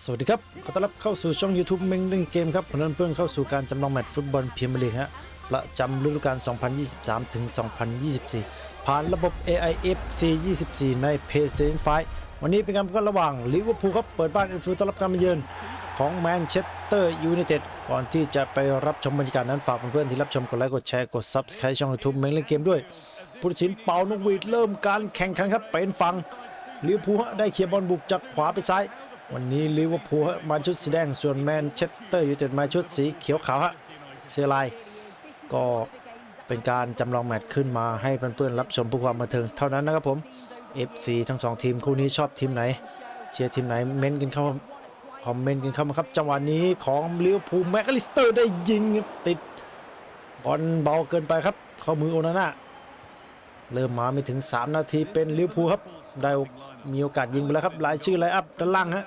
สวัสดีครับ ขอต้อนรับเข้าสู่ช่อง YouTube เม้งเล่นเกมครับขอต้อนเพื่อนเข้าสู่การจำลองแมตช์ฟุตบอลพรีเมียร์ลีกฮะประจำฤดูกาล 2023 ถึง 2024 ผ่านระบบ AIFC 24 ใน p a y s e n f i วันนี้เป็นการพบกันระหว่างลิเวอร์พูลครับ เปิดบ้านอ็นฟิลด์ต้อนรับการมาเยือนของแมนเชสเตอร์ยูไนเต็ดก่อนที่จะไปรับชมบรรยากาศนั้นฝากเพื่อนๆที่รับชมกดไลค์กดแชร์กด Subscribe ช่อง YouTube เม้งเล่นเกมด้วยผู้ตัดสินเป่านกหวีดเริ่มการแข่งขันครับเป็นฝั่งลิเวอร์พูลได้เคลียร์บอลบุกจากขวาไปซ้าย วันนี้ลิเวอร์พูลฮะมาชุดสีแดงส่วนแมนเชสเตอร์ยูไนเต็ดมาชุดสีเขียวขาวฮะเสื้อลายก็เป็นการจำลองแมตช์ขึ้นมาให้เพื่อนๆรับชมเพื่อความบันเทิงเท่านั้นนะครับผม FC ทั้งสองทีมคู่นี้ชอบทีมไหน เชียร์ทีมไหนเม้นต์กันเข้าคอมเมนต์กันเข้ามาครับจังหวะนี้ของลิเวอร์พูลแม็กลิสเตอร์ได้ยิงติดบอลเบาเกินไปครับ เข้ามือโอนาน่าเริ่มมาไม่ถึง 3 นาทีเป็นลิเวอร์พูลครับได้มีโอกาสยิงไปแล้วครับรายชื่อไลอัพด้านล่างฮะ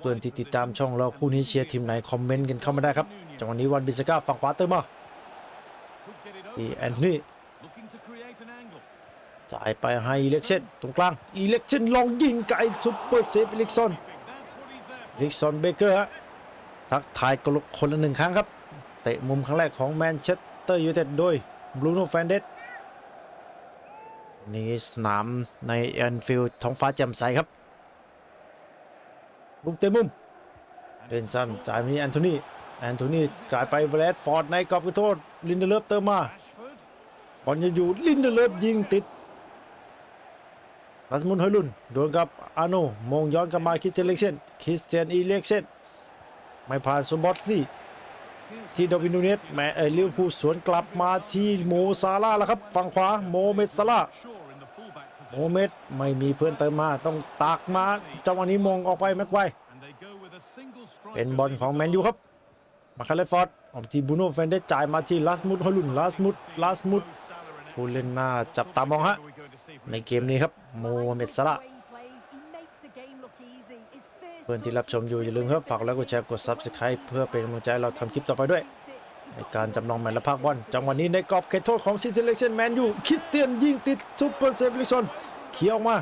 เพื่อน wide ที่ติดตาม positions. ช่องเราคู่นี้เชียร์ทีมไหนคอมเมนต์กันเข้ามาได้ครับจังหวะนี้วันบิสก้าฝั่งขวาเติมมา Could get it ที่ over. แอนโทนี Looking to create an angle. จ่ายไปให้อีเล็กเซนตรงกลางอีเล็กเซนลองยิงไกลซุปเปอร์เซฟอีเล็กซอน That's what he's there อีเล็กซอนเบเกอร์ฮะทักทายกนคนละหนึ่งครั้งครับเตะมุมครั้งแรกของแมนเชสเตอร์ยูไนเต็ดโดยบรูโน่แฟนเดสนี่สนามในแอนฟิลด์ท้องฟ้าแจ่มใสครับ ลูกเตะมุมเล่นสันจ่ายมีแอนโทนีแอนโทนีจ่ายไปแบรดฟอร์ดในกรอบขอโทษลินเดเลฟเติมมาบอลยังอยู่ลินเดเลฟยิงติดลัสมุนเฮยลุนโดนกับอาโนมงย้อนกลับมาคิสเตียนเล็กเซนคิสเตียนอีเล็กเซนไม่ผ่านซูบอตซี่ที่โดบินูเนสแม่เอลิวอร์พูสวนกลับมาที่โมซาลาแล้วครับฝั่งขวาโมเมซาลา โมเมดไม่มีเพื่อนเติมมาต้องตากมาจังหวะนี้มงออกไปแม็กไวเป็นบอลของแมนยูครับ มาคาเลฟอร์ดออกที่บูโน่เฟนเดสจ่ายมาที่ลาสมุดฮอลลุนลาสมุดลาสมุดผู้เล่นหน้าจับตามองฮะในเกมนี้ครับโมเม็ดซาละเพื่อนที่รับชมอยู่อย่าลืมครับฝากแล้วกดแชร์กด Subscribe เพื่อเป็นกำลังใจเราทำคลิปต่อไปด้วย ในการจำลองแมตช์และภาคบอลจังหวะนี้ในกรอบเขตโทษของคริสเตียนเล็กเซนแมนยูคริสเตียนยิงติดซุปเปอร์เซฟลิกซอนเขี่ยออกมา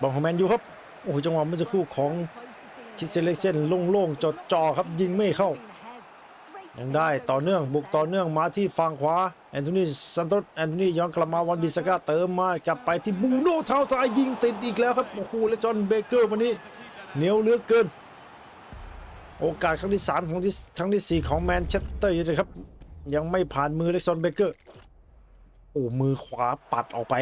บอลของแมนยูครับโอ้โหจังหวะเมื่อสักครู่ของคริสเตียนเล็กเซนโล่งๆจดจ่อครับยิงไม่เข้ายังได้ต่อเนื่องบุกต่อเนื่องมาที่ฝั่งขวาแอนโทนีซันโตสแอนโทนีย้อนกลับมาวันบิสก้าเติมมากลับไปที่บูโน่เท้าซ้ายยิงติดอีกแล้วครับโอ้โหและจอห์นเบเกอร์วันนี้เหนียวเหลือเกิน โอกาสครั้งที่3ของที่ครั้งที่ 4 ของแมนเชสเตอร์ยูไนเต็ดครับ ยังไม่ผ่านมือเล็กซอนเบเกอร์โอ้มือขวาปัดออกไป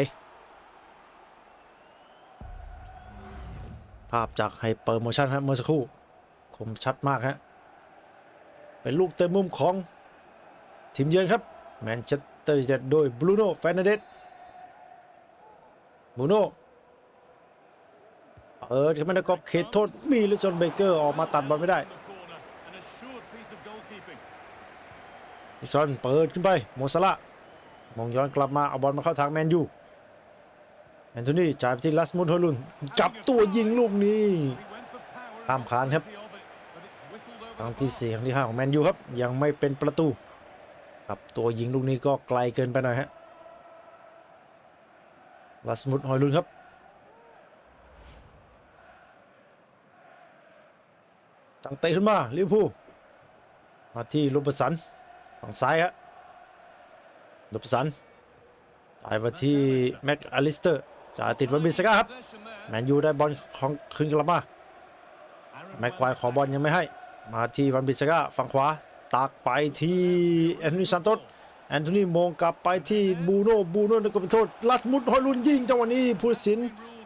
ภาพจากไฮเปอร์โมชั่นครับเมื่อสักครู่ คมชัดมากฮะเป็นลูกเต็มมุมของ ทีมเยือนครับ แมนเชสเตอร์ยูไนเต็ดโดยบรูโน่แฟนเดสบรูโน่เปิดขึ้นมาในกรอบเขตโทษมีลิซอนเบเกอร์ออกมาตัดบอลไม่ได้ ลิซอนเปิดขึ้นไปโมซาละมองย้อนกลับมาเอาบอลมาเข้าทางแมนยูแอนโทนีจ่ายไปที่ลัสมุนโฮลุนจับตัวยิงลูกนี้ He went for power. ตามขานครับครั้งที่สี่ครั้งที่ห้าของแมนยูครับ ยังไม่เป็นประตูครับตัวยิงลูกนี้ก็ไกลเกินไปหน่อยฮะลัสมุดฮอยลุนครับตั้งเตะขึ้นมาลิเวอร์พูลมาที่ลูปสัน ฝั่งซ้ายฮะลูปสันจ่ายมาที่แม็กอลิสเตอร์จ่าติดวันบิสก้าครับ แมนยูได้บอลของคืนกลับมาแม็กควายขอบอลยังไม่ให้ มาที่วันบิสก้าฝั่งขวาตากไปที่แอนโทนีซานโตสแอนโทนีมงกลับไปที่บูโน่บูโน่นึกว่าเป็นโทษลัดมุดฮอยลุนยิงจังหวะนี้ผู้สิน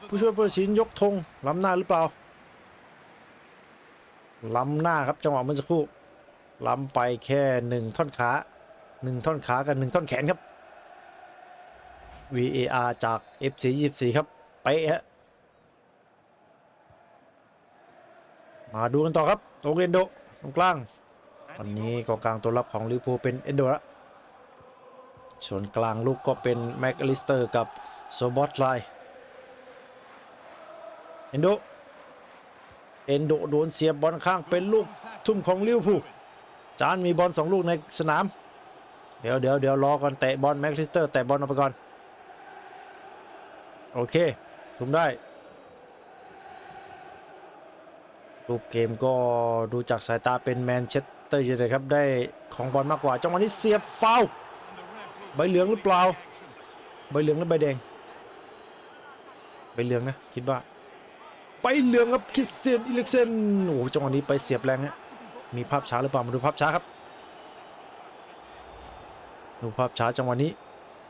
ผู้ช่วยผู้สินยกธงล้ำหน้าหรือเปล่าล้ำหน้าครับจังหวะเมื่อสักครู่ ล้ำไปแค่หนึ่งท่อนขาหนึ่งท่อนขากับหนึ่งท่อนแขนครับ VAR จาก FC 24 ครับไปฮะมาดูกันต่อครับโตเอนโดตรงกลาง วันนี้กองกลางตัวรับของลิเวอร์พูลเป็นเอนโดละส่วนกลางลูกก็เป็นแม็กอลิสเตอร์กับโซบอตไลเอนโดเอนโดโดนเสียบบอลข้างเป็นลูกทุ่มของลิเวอร์พูล จานมีบอลสองลูกในสนาม เดี๋ยวเดี๋ยวเดี๋ยวรอก่อนเตะบอลแม็กอลิสเตอร์เตะบอลออกไปก่อน โอเคทุมได้รูปเกมก็ดูจากสายตาเป็นแมนเชสเตอร์ยูไนเต็ดครับ ได้ของบอลมากกว่าจังหวะนี้เสียบฟาวใบเหลืองหรือเปล่า ใบเหลืองหรือใบแดง ใบเหลืองนะ คิดว่า ใบเหลืองครับคริสเซียนอิเล็กเซนโอ้โหจังหวะนี้ไปเสียบแรงฮะ มีภาพช้าหรือเปล่ามาดูภาพช้าครับดูภาพช้าจังหวะนี้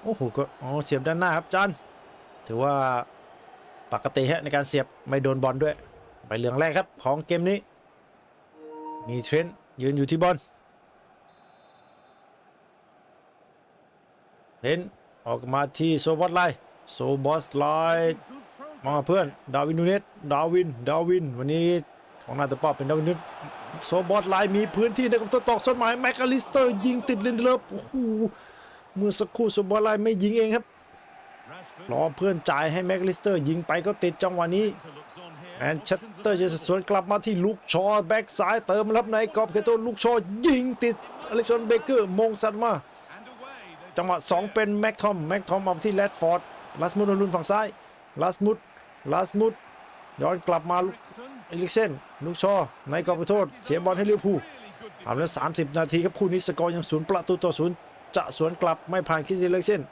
โอ้โหก็อ๋อเสียบด้านหน้าครับจานถือว่าปกติฮะในการเสียบไม่โดนบอลด้วยใบเหลืองแรกครับของเกมนี้ มีเทรนต์ยืนอยู่ที่บอลเทรนต์ออกมาที่โซบอสไลน์โซบอสไลน์มาเพื่อนดาวินนูเนสดาวินดาวิน วันนี้ของนาตัวป้าเป็นดาวินนูเนส โซบอสไลน์มีพื้นที่ในกับตตอกส้นไม้แมคคาลิสเตอร์ยิงติดเลนเดอร์โอ้โหเมื่อสักครู่โซบอสไลน์ไม่ยิงเองครับรอเพื่อนจ่ายให้แม็กลิสเตอร์ยิงไปก็ติดจังหวะนี้แมนเชสเตอร์จะสวนกลับมาที่ลูกชอแบ็กซ้ายเติมรับในกรอบเขตโทษลูกชอยิงติดอเล็กซานเบเกอร์มงสัตว์มา จังหวะ 2 เป็นแม็กทอมแม็กทอมออกที่แรดฟอร์ดลาสมุดลุนฝั่งซ้ายลาสมุดลาสมุดย้อนกลับมา เอลิกเซนลูกชอในกรอบโทษ เสียบอลให้ลิเวอร์พูลผ่านแล้ว 30 นาทีครับคู่นี้สกอร์ยังศูนย์ประตูต่อศูนย์จะสวนกลับไม่ผ่านคริสเตียนเอลิกเซน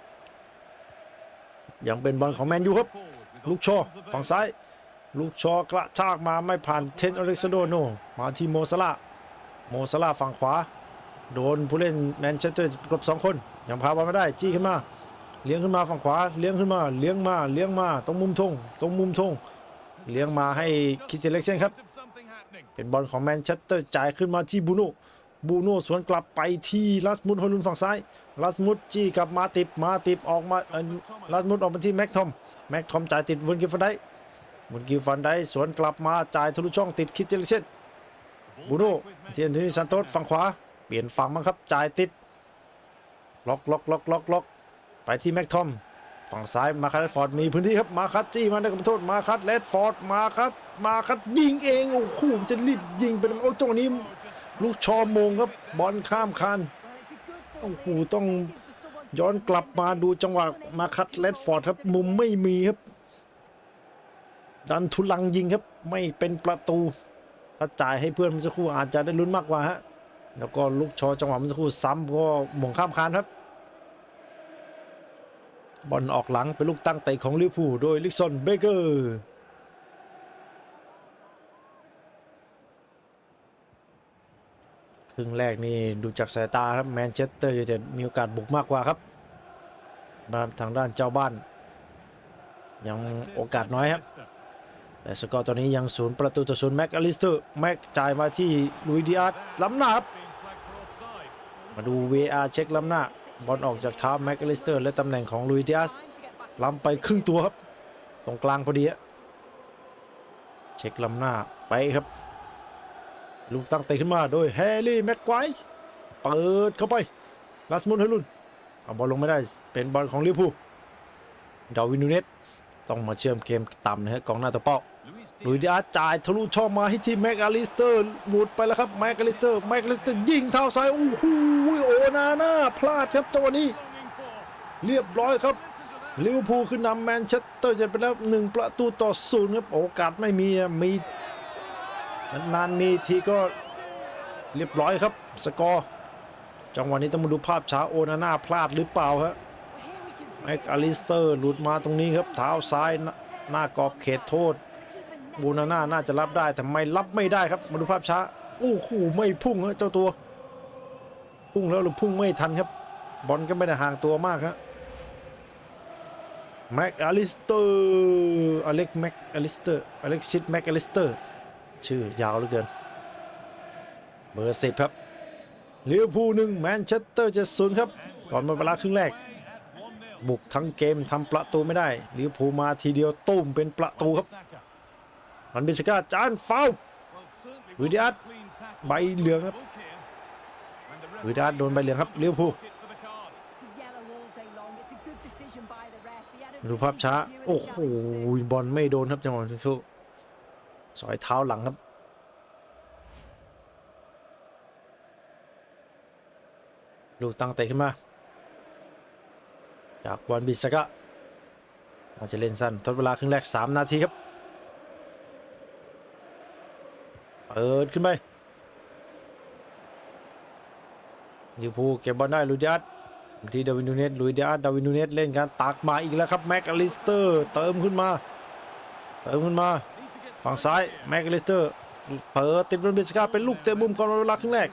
ยังเป็นบอลของแมนยูครับ ลูกชอฝั่งซ้าย ลูกชอกระชากมาไม่ผ่านเทนอเล็กซานโดโนมาที่โมซาลาโมซาลาฝั่งขวา โดนผู้เล่นแมนเชสเตอร์กลบสองคน ยังพาบอลไม่ได้จี้ขึ้นมา เลี้ยงขึ้นมาฝั่งขวา เลี้ยงขึ้นมา เลี้ยงมา เลี้ยงมา ตรงมุมธงตรงมุมธง เลี้ยงมาให้คิสเซเล็กเซนครับ เป็นบอลของแมนเชสเตอร์จ่ายขึ้นมาที่บูโน่บูโน่สวนกลับไปที่ลัสมุดฮอลลุนฝั่งซ้ายลัสมุดจี้กลับมาติดมาติดออกมาลัสมุดออกมาที่แม็กทอมแม็กทอมจ่ายติดวนกิฟฟันได้วนกิฟฟันได้สวนกลับมาจ่ายทะลุช่องติดคิดเจลิเซนบูโน่เทียนทีซันโตสฝั่งขวา เปลี่ยนฝั่งมั้งครับจ่ายติดล็อกล็อกล็อกล็อกล็อกไปที่แม็กทอม ฝั่งซ้ายมาคัตฟอร์ดมีพื้นที่ครับมาคัตจี้มาได้กำโทษมาคัตเลดฟอร์ดมาคัตมาคัตยิงเองโอ้โหจะรีบยิงเป็นโอ้จังหวะนี้ ลูกชอมงครับบอลข้ามคานโอ้โหต้องย้อนกลับมาดูจังหวะมาคัตเลดฟอร์ดครับมุมไม่มีครับ ดันทุลังยิงครับไม่เป็นประตูถ้าจ่ายให้เพื่อนมื่อสักครู่อาจจะได้ลุ้นมากกว่าฮะแล้วก็ลูกชอจังหวะมื่อสักครู่ซ้ำก็หม่งข้ามคานครับ บอลออกหลังเป็นลูกตั้งเตะของลิเวอร์พูลโดยลิกซอนเบเกอร์ครึ่งแรกนี่ดูจากสายตาครับแมนเชสเตอร์ยูไนเต็ดมีโอกาสบุกมากกว่าครับด้าทางด้านเจ้าบ้าน ยังโอกาสน้อยครับ แต่สกอร์ตอนนี้ยังศูนย์ประตูต่อศูนย์แม็กอลิสเตอร์แม็กจ่ายมาที่ลุยดิอาร์ล้ำหน้าครับ มาดู VR เช็คล้ำหน้า บอลออกจากเท้าแม็กอลิสเตอร์ และตำแหน่งของลุยดิอาสล้ำไปครึ่งตัวครับ ตรงกลางพอดีอะเช็คลำหน้าไปครับ ลูกตั้งเตะขึ้นมาโดยแฮร์รี่แม็กไกว์เปิดเข้าไปลาสมุนเฮลุนเอาบอลลงไม่ได้เป็นบอลของลิเวอร์พูลดาวินูเนสต้องมาเชื่อมเกมต่ำนะฮะกองหน้าตัวเป้า ลุยดิอาจ่ายทะลุช่องมาให้ที่แม็กอาลิสเตอร์หมุดไปแล้วครับแม็กอาลิสเตอร์แม็กอาลิสเตอร์ยิงเท้าซ้ายโอ้โหโอนาน่าพลาดครับจังหวะนี้ เรียบร้อยครับลิเวอร์พูลขึ้นนำแมนเชสเตอร์จะไปแล้วหนึ่งประตูต่อศูนย์ครับโอกาสไม่มีมีนานมีทีก็เรียบร้อยครับสกอร์จังหวะนี้ต้องมาดูภาพช้าโอนาน่าพลาดหรือเปล่าครับแม็กอาลิสเตอร์หลุดมาตรงนี้ครับเท้าซ้ายหน้ากรอบเขตโทษ บูนาน่าน่าจะรับได้แต่ไม่รับไม่ได้ครับมาดูภาพช้าโอ้โหไม่พุ่งฮะเจ้าตัว พุ่งแล้วหรือพุ่งไม่ทันครับ บอลก็ไม่ได้ห่างตัวมากครับแม็กอลิสเตอร์อเล็กแม็กอลิสเตอร์อเล็กซิสแม็กอลิสเตอร์ชื่อยาวเหลือเกินเบอร์สิบครับลิเวพูหนึ่งแมนเชสเตอร์จะศูนย์ครับ ก่อนหมดเวลาครึ่งแรก บุกทั้งเกมทำประตูไม่ได้ลิเวอร์พูลมาทีเดียวตุ้มเป็นประตูครับ ฮันบิสก้าจานฟาววิดิอัตใบเหลืองครับวิดิอัตโดนใบเหลืองครับเลี้ยวผูกดูภาพช้า โอ้โหบอลไม่โดนครับจังหวะชุกสอยเท้าหลังครับลูกตั้งเตะขึ้นมา จากบอลบิสก้าอาจะเล่นสั้นทดเวลาครึ่งแรก 3 นาทีครับ เปิดขึ้นไปลิพูเก็บบอลได้ลุยดิอาร์ตที่ดาวินูเนสลุยดิอาร์ตดาวินูเนสเล่นการตักมาอีกแล้วครับแม็กอลิสเตอร์เติมขึ้นมาเติมขึ้นมาฝั่งซ้ายแม็กอลิสเตอร์เปิดติดบอลเบสกาเป็นลูกเตะมุมก่อนเวลาครึ่งแรก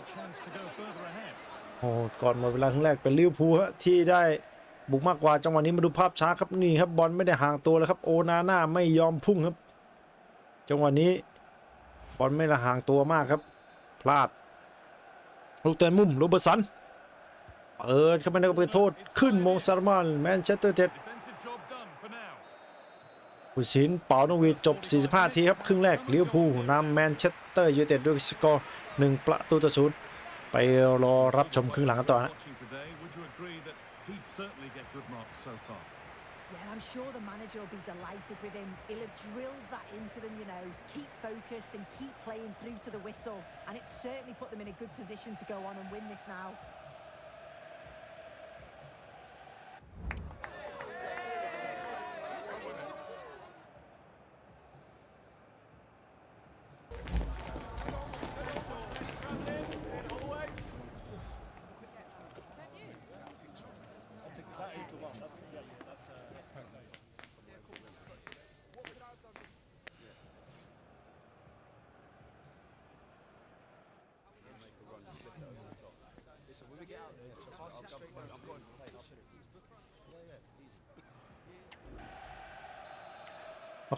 โอ้ก่อนหมดเวลาครึ่งแรกเป็นลิเวอร์พูลที่ได้บุกมากกว่าจังหวะนี้มาดูภาพช้าครับนี่ครับบอลไม่ได้ห่างตัวแล้วครับโอนาน่าไม่ยอมพุ่งครับ จังหวะนี้ บอลไม่ได้ห่างตัวมากครับ พลาด ลูกเตะมุมโรเบอร์สัน เปิดเข้าไปในกระเป๋โทษ ขึ้นมงซาร์มานแมนเชสเตอร์เจ็ดผู้สินเป่านวีจบ 45 ทีครับ ครึ่งแรกลิเวอร์พูลนำแมนเชสเตอร์ยูไนเต็ดด้วยสกอร์1ประตูต่อศูนย์ไปรอรับชมครึ่งหลังกันต่อนะ Yeah, I'm sure the manager will be delighted with him. He'll have drilled that into them, you know. Keep focused and keep playing through to the whistle. And it's certainly put them in a good position to go on and win this now.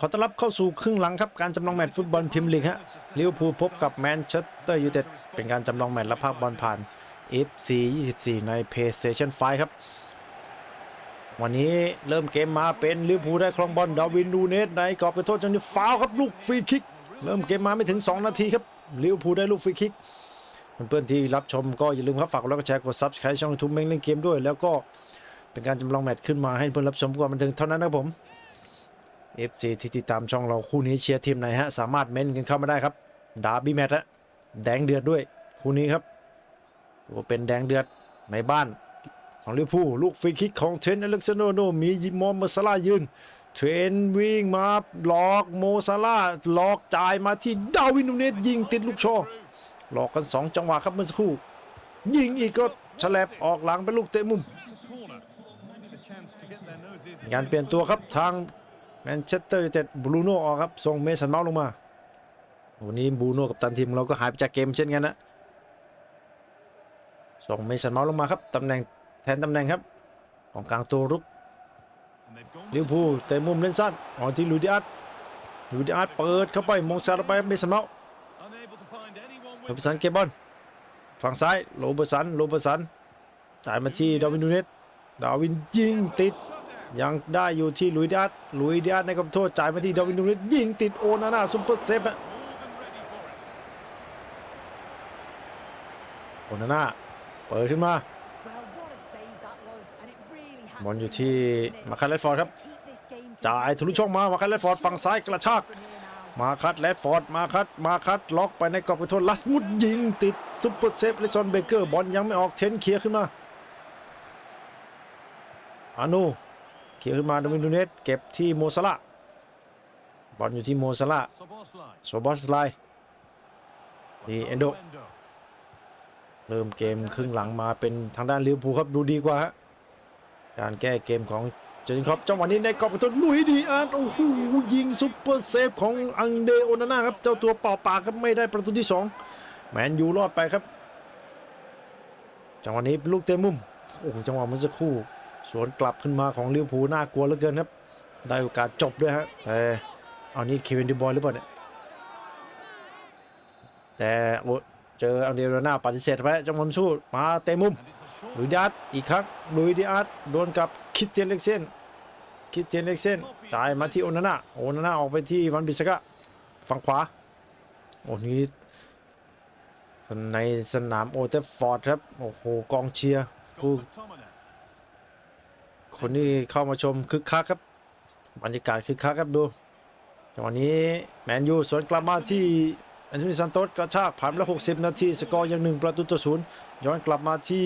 ขอต้อนรับเข้าสู่ครึ่งหลังครับ การจำลองแมตช์ฟุตบอลพรีเมียร์ลีกฮะลิเวอร์พูลพบกับแมนเชสเตอร์ยูไนเต็ดเป็นการจำลองแมตช์และภาคบอลผ่าน FC 24 ใน PlayStation 5 ครับ วันนี้เริ่มเกมมาเป็นลิเวอร์พูลได้ครองบอลดาวินนูเนสในกรอบเขตโทษจังนี้ฟาวล์ครับลูกฟรีคิก เริ่มเกมมาไม่ถึง 2 นาทีครับลิเวอร์พูลได้ลูกฟรีคิก เพื่อนๆที่รับชมก็อย่าลืมครับฝากกดไลค์กดแชร์กด Subscribe ช่อง YouTube เม้งเล่นเกมด้วย แล้วก็เป็นการจำลองแมตช์ขึ้นมาให้เพื่อนรับชมก่อนบันเทิงเท่านั้นนะครับผม FC ที่ติดตามช่องเราคู่นี้เชียร์ทีมไหนฮะสามารถเม้นกันเข้ามาได้ครับดาร์บี้แมตช์ฮะแดงเดือดด้วยคู่นี้ครับตัวเป็นแดงเดือดในบ้านของลิเวอร์พูลลูกฟรีคิกของเทรนต์อเล็กซานโดโนมีมอมเมอร์ซาลายืนเทรนต์วิ่งมาหลอกโมซาลาห์หลอกจ่ายมาที่ดาวินนูเนสยิงติดลูกโชว์ หลอกกัน 2 จังหวะครับเมื่อสักครู่ ยิงอีกก็ฉลับออกหลังเป็นลูกเตะมุม It's a corner. Maybe the chance to get their noses การเปลี่ยนตัวครับทางแมนเชสเตอร์ยูไนเต็ดบรูโน่ออกครับส่งเมสันเมาส์ลงมา วันนี้บรูโน่กับตันทีมเราก็หายไปจากเกมเช่นกันนะส่งเมสันเมาส์ลงมาครับตำแหน่งแทนตำแหน่งครับ ของกลางตัวรุกลิวพูเตะมุมเล่นสั้นออกที่ลูดิอาร์ตลูดิอาร์ตเปิดเข้าไปมองซาร์ไปเมสันเมาส์ โรเบอร์สันเก็บบอลฝั่งซ้ายโรเบอร์สันโรเบอร์สันจ่ายมาที่ดาวินนูเนสดาวินยิงติด ยังได้อยู่ที่ลุยดิอาร์ตลุยดิอาร์ตในกับโทษจ่ายมาที่ดาวินนูเนสยิงติดโอนาน่าซุปเปอร์เซฟอะโอนาน่าเปิดขึ้นมาบอลอยู่ที่มาคัตแรดฟอร์ดครับจ่ายทะลุช่องมามาคัตแรดฟอร์ดฝั่งซ้ายกระชาก มาคัตแรดฟอร์ดมาคัตมาคัตล็อกไปในกรอบไปโทษลัสมุดยิงติดซุปเปอร์เซฟเลซอนเบเกอร์บอลยังไม่ออกเทนเคลียร์ขึ้นมาอานูเคลียร์ขึ้นมาดาวินูเนสเก็บที่โมซาลาบอลอยู่ที่โมซาลาโซบอสไลนี่เอนโดเริ่มเกมครึ่งหลังมาเป็นทางด้านลิเวอร์พูลครับดูดีกว่าฮะการแก้เกมของ จนครับจังหวะนี้ในกรอบประตูลุยดีอาร์ตโอ้โหยิงซุปเปอร์เซฟของอังเดโอนาน่าครับเจ้าตัวเป่าปากครับไม่ได้ประตูที่ 2 แมนยูรอดไปครับ จังหวะนี้ลูกเตะมุมโอ้โหจังหวะเมื่อสักครู่สวนกลับขึ้นมาของลิเวอร์พูลน่ากลัวเหลือเกินครับ ได้โอกาสจบด้วยฮะแต่เอานี่เควินดิบอยหรือเปล่าเนี่ยแต่โอ้เจออังเดโอนาน่าปฏิเสธไปจังหวะสู้มาเตะมุมลุยดิอาร์ตอีกครั้งลุยดิอาร์ตโดนกับ คริสเตียนเล็กเซนคริสเตียนเล็กเซนจ่ายมาที่โอนาน่าโอนาน่าออกไปที่วันบิสกะฝั่งขวาโอ้นี้ในสนามโอเทฟฟอร์ดครับโอ้โหกองเชียร์ Scott McTominay. คนที่เข้ามาชมคึกคักครับบรรยากาศคึกคักครับดูจังหวะนี้แมนยูสวนกลับมาที่อันโทนีซันโตสกระชากผ่านไปแล้ว 60 นาที สกอร์ยังหนึ่งประตูต่อศูนย์ย้อนกลับมาที่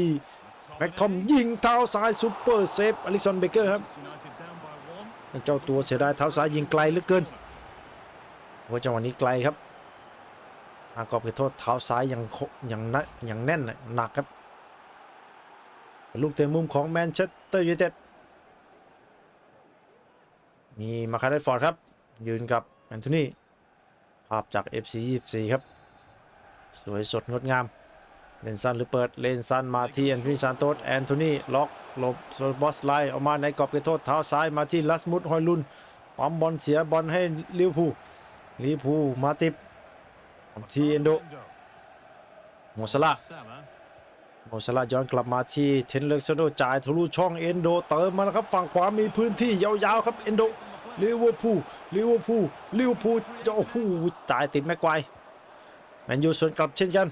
แม็กทอมยิงเท้าซ้ายซูเปอร์เซฟอลิสันเบเกอร์ครับเจ้าตัวเสียดายเท้าซ้ายยิงไกลเหลือเกินว่าจังหวะนี้ไกลครับอากอบไปโทษเท้าซ้ายยังยังนัยังแน่นหนักครับลูกเตะมุมของแมนเชสเตอร์ยูไนเต็ดมีมาคาร์เดฟอร์ดครับ ยืนกับแอนโทนีภาพจาก FC 24 ครับ สวยสดงดงาม เลนซันหรือเปิดเลนซันมาที่แอนโทนีซานโตสแอนโทนีล็อกหลบโซบอสไลน์ออกมาในกรอบเขตโทษเท้าซ้ายมาที่ลัสมุดฮอยลุนปั๊มบอลเสียบอลให้ลิวพูลิวพูมาติบที่เอนโดโมซาลาโมซาลาย้อนกลับมาที่เทนเลกซโดจ่ายทะลุช่องเอนโดเติมมาแล้วครับฝั่งขวามีพื้นที่ยาวๆครับเอนโดลิเวอร์พูลลิเวอร์พูลลิเวอร์พูลโอ้โหจ่ายติดแม็กควายแมนยูสวนกลับเช่นกัน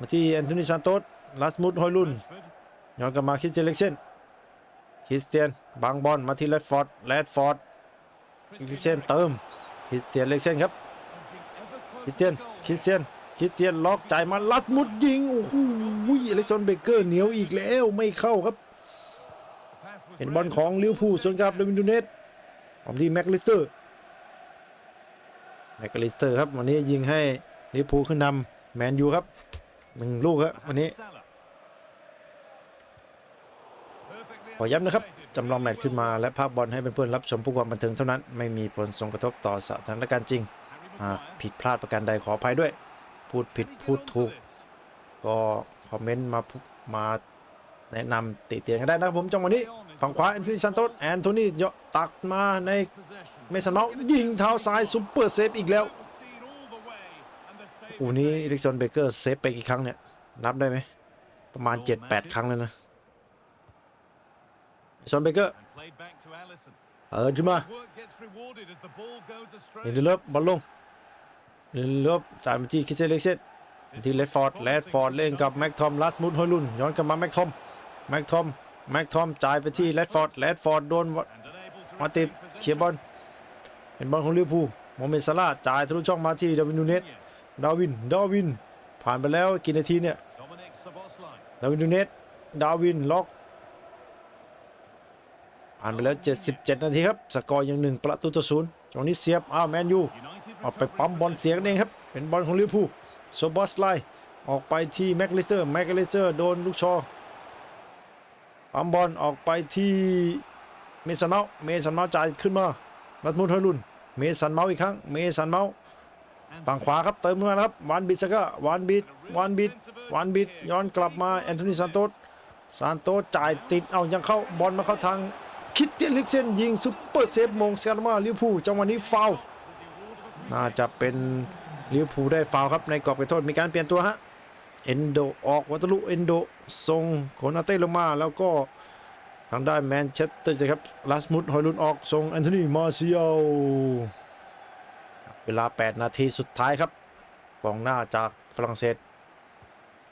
มาที่แอนโทนีซานโตสลัสมุดฮอยลุนย้อนกลับมาคริสเตียนเล็กเซนคริสเตียนบางบอลมาที่แรดฟอร์ดแรดฟอร์ดเล็กเซนเติมคริสเตียนเล็กเซนครับคริสเตียนคริสเตียนคริสเตียนล็อกจ่ายมาลัดมุดยิงโอ้โหอเล็กซอนเบเกอร์เหนียวอีกแล้วไม่เข้าครับเป็นบอลของลิวพูส่วนกับเดวินดูเนสออกที่แม็กลิสเตอร์แม็กลิสเตอร์ครับวันนี้ยิงให้ลิวพูขึ้นนำแมนยูครับ หนึ่งลูกครับวันนี้ Salah. Perfectly ขอย้ำนะครับ anticipated. จำลองแมตช์ขึ้นมาและภาพบอลให้เพื่อนๆรับชมเพื่อความบันเทิงเท่านั้น ไม่มีผลส่งกระทบต่อสถานการณ์จริง Harry หาก Maguire. ผิดพลาดประการใดขออภัยด้วย พูดผิด Can he พูด get ถูก onto this? ก็คอมเมนต์มาพูมาแนะนำติเตียงกันได้นะครับผมจังหวะนี้ฝั่งขวาแอนโทนีซันโตสแอนโทนีเยาะตักมาใน Possession. เมสันเมาส์ยิงเท้าซ้ายซุปเปอร์เซฟอีกแล้ว อู was นี้ made. อิเล็กซอนเบเกอร์เซฟไปกี่ครั้งเนี่ย นับได้ไหม ประมาณ 7-8 ครั้งเลยนะอิเล็กซอนเบเกอร์ And played back to Alisson. เปิดขึ้นมา Work gets rewarded as the ball goes เด astray. นเลิฟบอลลงเดนเลิฟจ่ายมาที่คิสเซเล็กเซนมาที่เลดฟอร์ดเลดฟอร์ดเล่นกับแม็กทอมลัสมุดฮอยลุนย้อนกลับมาแม็กทอมแม็กทอมแม็กทอมจ่ายไปที่เลดฟอร์ดเลดฟอร์ดโดน And unable to มาติด retain เคลียร์บอล possession. เป็นบอลของลิเวอร์พูลโมเมนต์ซาร่าห์จ่ายทะลุช่องมาที่ดาวินนูเนส Nunez. ดาวิน ดาวิน ผ่านไปแล้วกี่นาทีเนี่ย Dominic Szoboszlai. ดาวินนูเนสดาวินล็อก ผ่านไปแล้ว 77 นาทีครับ สกอร์ยังหนึ่งประตูต่อศูนย์จังหวะนี้เสียบ อ้าวแมนยู United ออกไปปั๊มบอลเสียกันเองครับ เป็นบอลของลิเวอร์พูลโซบอสไลน์ออกไปที่แม็กลิสเตอร์ แม็กลิสเตอร์โดนลูกชอปั๊มบอลออกไปที่เมสันเมาส์เมสันเมาส์จ่ายขึ้นมาลัดมุดฮอยลุน เมสันเมาส์อีกครั้ง เมสันเมา ฝั่งขวาครับเติมมาแล้วครับวานบิดสก้าวานบิดวานบิดวานบิดย้อนกลับมาแอนโทนีซานโตสซานโตสจ่ายติดเอายังเข้าบอลมาเข้าทางคิดเตียนลิกเซนยิงซุปเปอร์เซฟมงสกัดมาลิวพูจังหวะนี้ฟาวน่าจะเป็นลิวพูได้ฟาวครับในกรอบเขตโทษมีการเปลี่ยนตัวฮะเอนโดออกวัตลุเอนโดส่งโคนาเต้ลงมาแล้วก็ทางด้านแมนเชสเตอร์ครับลาสมุดฮอยลุนออกส่งแอนโทนีมาเซียล ลา 8 นาทีสุดท้ายครับกองหน้าจากฝรั่งเศส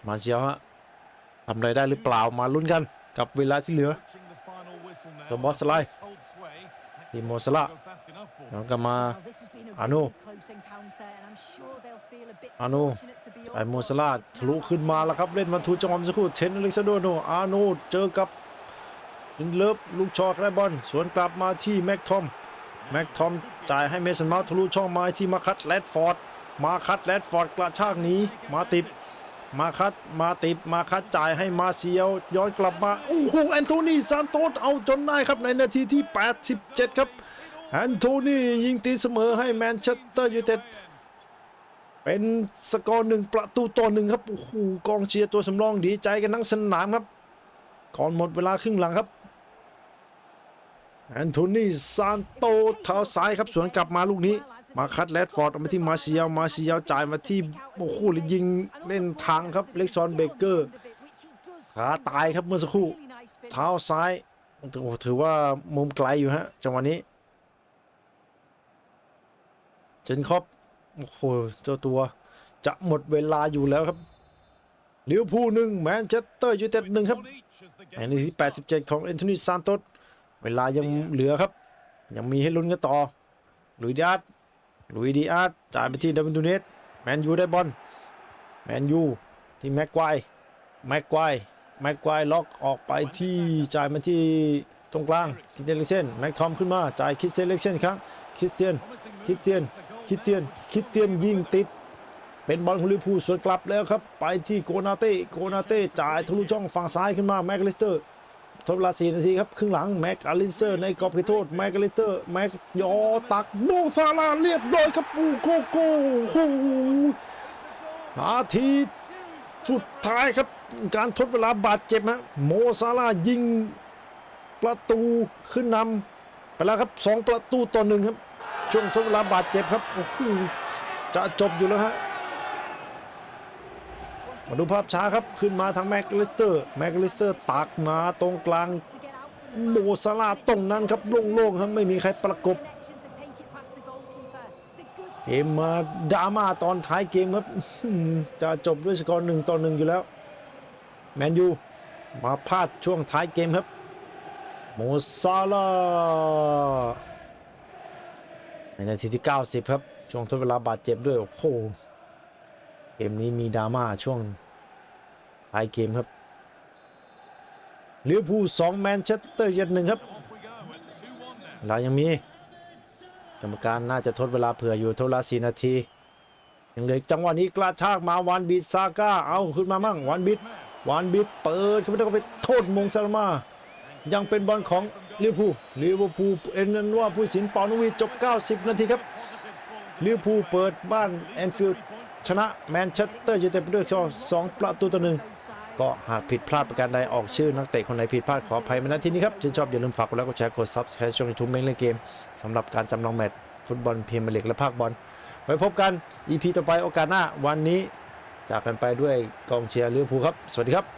มาเซียวฮะทำอะไรได้หรือเปล่ามาลุ้นกันกับเวลาที่เหลือ approaching the final whistle now. Szoboszlai. Hold sway. ทีโมสละย้อนกลับมา Well, this has been a Anu. really close encounter, and I'm sure they'll feel a bit Anu. fortunate to be ไอโมสลาทะลุขึ้นมาแล้วครับเล่นวันทูจังหวะเมื่อสักครู่เทนอเล็กซานโดโนอาโนเจอกับลินเลิฟลูกชอคได้บอลสวนกลับมาที่แม็กทอม แม็กทอมจ่ายให้เมสันมาทะลุช่องไมาที่มาคัตแรดฟอร์ด มาคัตแรดฟอร์ดกระชากหนีมาติดมาคัดมาติดมาคัดจ่ายให้มาเซียวย้อนกลับมาโอ้โหแอนโทนีซานโตสเอาจนได้ครับในนาทีที่ 87 ครับแอนโทนียิงตีเสมอให้แมนเชสเตอร์ยูไนเต็ดเป็นสกอร์หนึ่งประตูต่อหนึ่งครับโอ้โหกองเชียร์ตัวสำรองดีใจกันทั้งสนามครับก่อนหมดเวลาครึ่งหลังครับ แอนโทนีซานโตเท้าซ้ายครับสวนกลับมาลูกนี้ มาคัดแรดฟอร์ดมาที่มาเซียลมาเซียลจ่ายมาที่โอ้โหแล้วยิงเล่นทางครับเล็กซอนเบเกอร์ขาตายครับเมื่อสักครู่ เท้าซ้ายโอ้ถือว่ามุมไกลอยู่ฮะจังหวะนี้เจนครอปโอ้โหเจ้าตัวจะหมดเวลาอยู่แล้วครับลิเวอร์พูลหนึ่งแมนเชสเตอร์ยูไนเต็ดหนึ่งครับในนาทีที่ 87 ของแอนโทนีซานโต เวลายังเหลือครับ ยังมีให้ลุ้นกันต่อหลุยส์ดิอาร์ตหลุยส์ดิอาร์ตจ่ายไปที่ดาวินตูเนสแมนยูได้บอลแมนยูที่แม็กควายแม็กควายแม็กควายล็อกออกไปที่จ่ายมาที่ตรงกลางคิสเตียนเล็กเซนแม็กทอมขึ้นมาจ่ายคิสเตียนเล็กเซนอีกครั้งคริสเตียนคิดเตียนคิดเตียนคิดเตียนยิงติด เป็นบอลของลิเวอร์พูลสวนกลับแล้วครับ ไปที่โกนาเต้โกนาเต้จ่ายทะลุช่องฝั่งซ้ายขึ้นมาแม็กอลิสเตอร์ ทดเวลา4นาทีครับครึ่งหลังแม็กอลิสเตอร์ในกรอบเขตโทษแม็กอลิสเตอร์แม็กยอตักโดซาลาเรียบร้อยครับปูโกโก้โอ้โหนาทีสุดท้ายครับ การทดเวลาบาดเจ็บฮะโมซาลายิงประตูขึ้นนำไปแล้วครับสองประตูต่อหนึ่งครับ ช่วงทดเวลาบาดเจ็บครับโอ้โหจะจบอยู่แล้วฮะ มาดูภาพช้าครับ ขึ้นมาทางแม็กลิสเตอร์แม็กลิสเตอร์ตักมาตรงกลางโมซาลาตรงนั้นครับโล่งๆครับไม่มีใครประกบเกมมาดราม่าตอนท้ายเกมครับจะจบด้วยสกอร์หนึ่งต่อหนึ่งอยู่แล้วแมนยูมาพลาดช่วงท้ายเกมครับโมซาลาในนาทีที่ 90 ครับ ช่วงทดเวลาบาดเจ็บด้วย โอ้โห เกมนี้มีดราม่าช่วงท้ายเกมครับลิเวอร์พูลสองแมนเชสเตอร์ยูไนเต็ดหนึ่งครับเรายังมีกรรมการน่าจะทดเวลาเผื่ออยู่ทดเวลา4นาทียังเหลืออกจังหวะนี้กระชากมาวานบิดซาก้าเอาขึ้นมามั่งวานบิดวานบิดเปิดขึ้นไปแล้วก็ไปโทษมงซาลมา ยังเป็นบอลของลิเวอร์พูลลิเวอร์พูลเอ็นนันว่าผู้สินปอนวีจบ 90 นาทีครับลิเวอร์พูลเปิดบ้านแอนฟิลด์ ชนะแมนเชสเตอร์ยูไนเต็ดด้วยข้องประตูต่อหนึ่งก็หากผิดพลาดประการใดออกชื่อนักเตะคนไหนผิดพลาดขออภัยมาณที่นี้ครับชื่นชอบอย่าลืมฝากกดไลค์กดแชร์กดซับสไครต์ช่องยูทูบเมงเล่นเกมสำหรับการจำลองแมตช์ฟุตบอลพรีเมียร์ลีกและภาคบอล ไว้พบกัน EP ต่อไปโอกาสหน้าวันนี้ จากกันไปด้วยกองเชียร์ลิเวอร์พูลครับ สวัสดีครับ